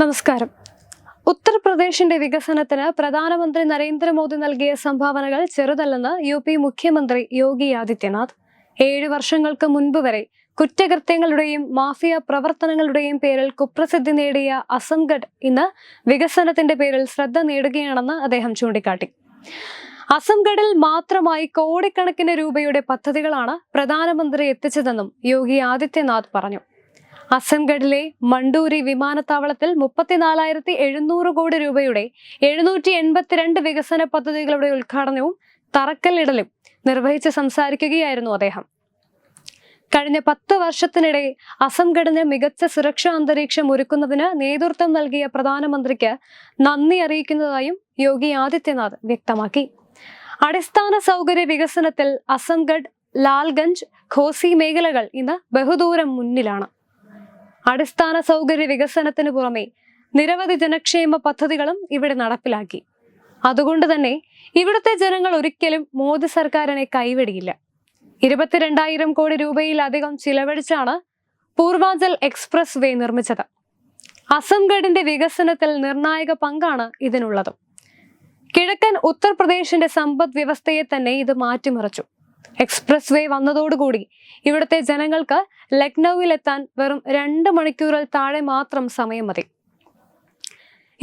നമസ്കാരം. ഉത്തർപ്രദേശിന്റെ വികസനത്തിന് പ്രധാനമന്ത്രി നരേന്ദ്രമോദി നൽകിയ സംഭാവനകൾ ചെറുതല്ലെന്ന് യു പി മുഖ്യമന്ത്രി യോഗി ആദിത്യനാഥ്. ഏഴ് വർഷങ്ങൾക്ക് മുൻപ് വരെ കുറ്റകൃത്യങ്ങളുടെയും മാഫിയ പ്രവർത്തനങ്ങളുടെയും പേരിൽ കുപ്രസിദ്ധി നേടിയ അസംഗഡ് ഇന്ന് വികസനത്തിന്റെ പേരിൽ ശ്രദ്ധ നേടുകയാണെന്ന് അദ്ദേഹം ചൂണ്ടിക്കാട്ടി. അസംഗഡിൽ മാത്രമായി കോടിക്കണക്കിന് രൂപയുടെ പദ്ധതികളാണ് പ്രധാനമന്ത്രി എത്തിച്ചതെന്നും യോഗി ആദിത്യനാഥ് പറഞ്ഞു. അസംഗഡിലെ മണ്ടൂരി വിമാനത്താവളത്തിൽ മുപ്പത്തിനാലായിരത്തി എഴുന്നൂറ് കോടി രൂപയുടെ എഴുന്നൂറ്റി എൺപത്തിരണ്ട് വികസന പദ്ധതികളുടെ ഉദ്ഘാടനവും തറക്കല്ലിടലും നിർവഹിച്ച് സംസാരിക്കുകയായിരുന്നു അദ്ദേഹം. കഴിഞ്ഞ പത്ത് വർഷത്തിനിടെ അസംഘടന മികച്ച സുരക്ഷാ അന്തരീക്ഷം ഒരുക്കുന്നതിന് നേതൃത്വം നൽകിയ പ്രധാനമന്ത്രിക്ക് നന്ദി അറിയിക്കുന്നതായും യോഗി ആദിത്യനാഥ് വ്യക്തമാക്കി. അടിസ്ഥാന സൗകര്യ വികസനത്തിൽ അസംഗഡ് ലാൽഗഞ്ച് ഖോസി മേഖലകൾ ഇന്ന് ബഹുദൂരം മുന്നിലാണ്. അടിസ്ഥാന സൗകര്യ വികസനത്തിന് പുറമെ നിരവധി ജനക്ഷേമ പദ്ധതികളും ഇവിടെ നടപ്പിലാക്കി. അതുകൊണ്ട് തന്നെ ഇവിടുത്തെ ജനങ്ങൾ ഒരിക്കലും മോദി സർക്കാരിനെ കൈവിടിയില്ല. ഇരുപത്തിരണ്ടായിരം കോടി രൂപയിലധികം ചിലവഴിച്ചാണ് പൂർവാഞ്ചൽ എക്സ്പ്രസ് വേ നിർമ്മിച്ചത്. അസംഗഡിന്റെ വികസനത്തിൽ നിർണായക പങ്കാണ് ഇതിനുള്ളത്. കിഴക്കൻ ഉത്തർപ്രദേശിന്റെ സമ്പദ് വ്യവസ്ഥയെ തന്നെ ഇത് മാറ്റിമറിച്ചു. എക്സ്പ്രസ് വേ വന്നതോടുകൂടി ഇവിടുത്തെ ജനങ്ങൾക്ക് ലക്നൌവിൽ എത്താൻ വെറും രണ്ട് മണിക്കൂറിൽ താഴെ മാത്രം സമയം മതി.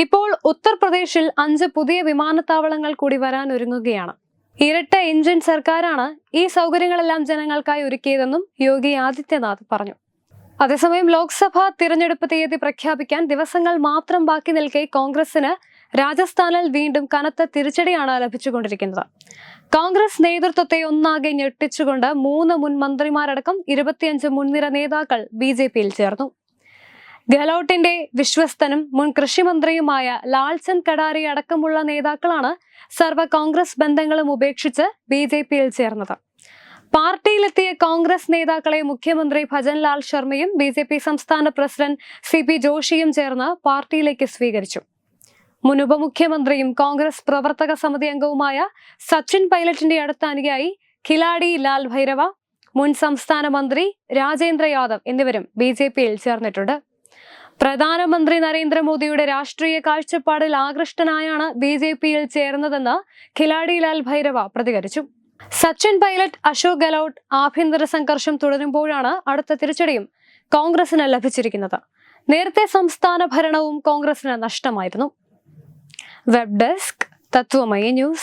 ഇപ്പോൾ ഉത്തർപ്രദേശിൽ അഞ്ച് പുതിയ വിമാനത്താവളങ്ങൾ കൂടി വരാൻ ഒരുങ്ങുകയാണ്. ഇരട്ട എഞ്ചിൻ സർക്കാരാണ് ഈ സൗകര്യങ്ങളെല്ലാം ജനങ്ങൾക്കായി ഒരുക്കിയതെന്നും യോഗി ആദിത്യനാഥ് പറഞ്ഞു. അതേസമയം ലോക്സഭാ തിരഞ്ഞെടുപ്പ് തീയതി പ്രഖ്യാപിക്കാൻ ദിവസങ്ങൾ മാത്രം ബാക്കി നിൽക്കെ കോൺഗ്രസിന് രാജസ്ഥാനിൽ വീണ്ടും കനത്ത തിരിച്ചടിയാണ് ലഭിച്ചുകൊണ്ടിരിക്കുന്നത്. കോൺഗ്രസ് നേതൃത്വത്തെ ഒന്നാകെ ഞെട്ടിച്ചുകൊണ്ട് മൂന്ന് മുൻ മന്ത്രിമാരടക്കം ഇരുപത്തിയഞ്ച് മുൻനിര നേതാക്കൾ ബി ജെ പിയിൽ ചേർന്നു. ഗെഹ്ലോട്ടിന്റെ വിശ്വസ്തനും മുൻ കൃഷിമന്ത്രിയുമായ ലാൽചന്ദ് കടാരി അടക്കമുള്ള നേതാക്കളാണ് സർവ കോൺഗ്രസ് ബന്ധങ്ങളും ഉപേക്ഷിച്ച് ബി ജെ പിയിൽ ചേർന്നത്. പാർട്ടിയിലെത്തിയ കോൺഗ്രസ് നേതാക്കളെ മുഖ്യമന്ത്രി ഭജൻലാൽ ശർമ്മയും ബി ജെ പി സംസ്ഥാന പ്രസിഡന്റ് സി പി ജോഷിയും ചേർന്ന് പാർട്ടിയിലേക്ക് സ്വീകരിച്ചു. മുൻ ഉപമുഖ്യമന്ത്രിയും കോൺഗ്രസ് പ്രവർത്തക സമിതി അംഗവുമായ സച്ചിൻ പൈലറ്റിന്റെ അടുത്ത അനുയായി ഖിലാഡി ലാൽ ഭൈരവ മുൻ സംസ്ഥാന മന്ത്രി രാജേന്ദ്ര യാദവ് എന്നിവരും ബി ജെ പിയിൽ ചേർന്നിട്ടുണ്ട്. പ്രധാനമന്ത്രി നരേന്ദ്രമോദിയുടെ രാഷ്ട്രീയ കാഴ്ചപ്പാടിൽ ആകൃഷ്ടനായാണ് ബി ജെ പിയിൽ ചേർന്നതെന്ന് ഖിലാഡി ലാൽ ഭൈരവ പ്രതികരിച്ചു. സച്ചിൻ പൈലറ്റ് അശോക് ഗെലോട്ട് ആഭ്യന്തര സംഘർഷം തുടരുമ്പോഴാണ് അടുത്ത തിരിച്ചടിയും കോൺഗ്രസിന് ലഭിച്ചിരിക്കുന്നത്. നേരത്തെ സംസ്ഥാന ഭരണവും കോൺഗ്രസിന് നഷ്ടമായിരുന്നു. Web desk Tatvamay news